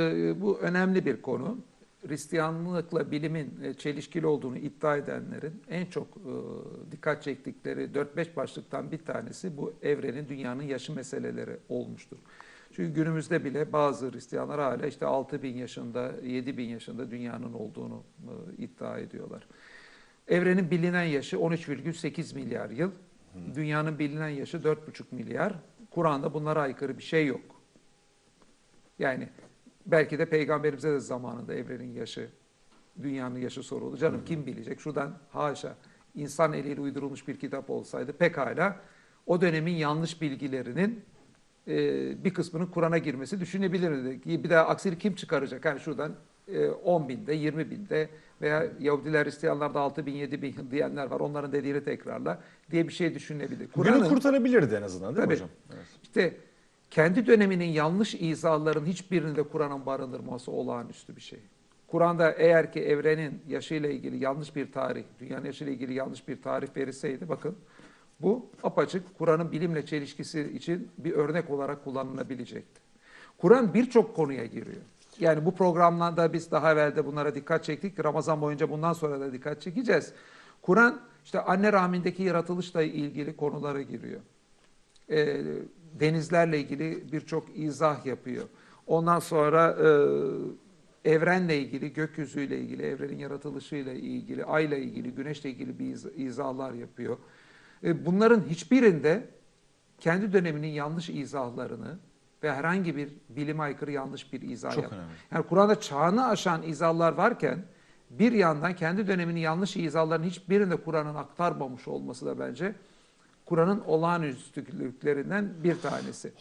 Ee, Bu önemli bir konu. Hristiyanlıkla bilimin e, çelişkili olduğunu iddia edenlerin en çok e, dikkat çektikleri 4-5 başlıktan bir tanesi bu evrenin, dünyanın yaşı meseleleri olmuştur. Çünkü günümüzde bile bazı Hristiyanlar hala işte 6 bin yaşında, 7 bin yaşında dünyanın olduğunu e, iddia ediyorlar. Evrenin bilinen yaşı 13,8 milyar yıl. Dünyanın bilinen yaşı 4,5 milyar. Kur'an'da bunlara aykırı bir şey yok. Yani belki de peygamberimize de zamanında evrenin yaşı, dünyanın yaşı soruldu. Canım kim bilecek? Şuradan haşa insan eliyle uydurulmuş bir kitap olsaydı pekala o dönemin yanlış bilgilerinin e, bir kısmının Kur'an'a girmesi düşünebilirdi. Bir daha aksini kim çıkaracak? Yani şuradan e, 10 binde, 20 binde veya Yahudiler, Hristiyanlarda 6 bin, 7 bin diyenler var. Onların dediğini tekrarla diye bir şey düşünebilir. Günü Kur'an'ın- kurtarabilirdi en azından değil Tabii. mi hocam? Evet. işte kendi döneminin yanlış izahların hiçbirinde Kur'an'ın barındırması olağanüstü bir şey. Kur'an'da eğer ki evrenin yaşıyla ilgili yanlış bir tarih, dünyanın yaşıyla ilgili yanlış bir tarih verilseydi bakın bu apaçık Kur'an'ın bilimle çelişkisi için bir örnek olarak kullanılabilecekti. Kur'an birçok konuya giriyor. Yani bu programlarda biz daha evvel de bunlara dikkat çektik. Ramazan boyunca bundan sonra da dikkat çekeceğiz. Kur'an işte anne rahmindeki yaratılışla ilgili konulara giriyor e, denizlerle ilgili birçok izah yapıyor. Ondan sonra e, evrenle ilgili, gökyüzüyle ilgili, evrenin yaratılışıyla ilgili, ayla ilgili, güneşle ilgili bir iz- izahlar yapıyor. E, bunların hiçbirinde kendi döneminin yanlış izahlarını ve herhangi bir bilime aykırı yanlış bir izah Çok yap- önemli. Yani Kur'an'da çağını aşan izahlar varken bir yandan kendi döneminin yanlış izahlarının hiçbirinde Kur'an'ın aktarmamış olması da bence Kur'an'ın olağanüstülüklerinden bir tanesi.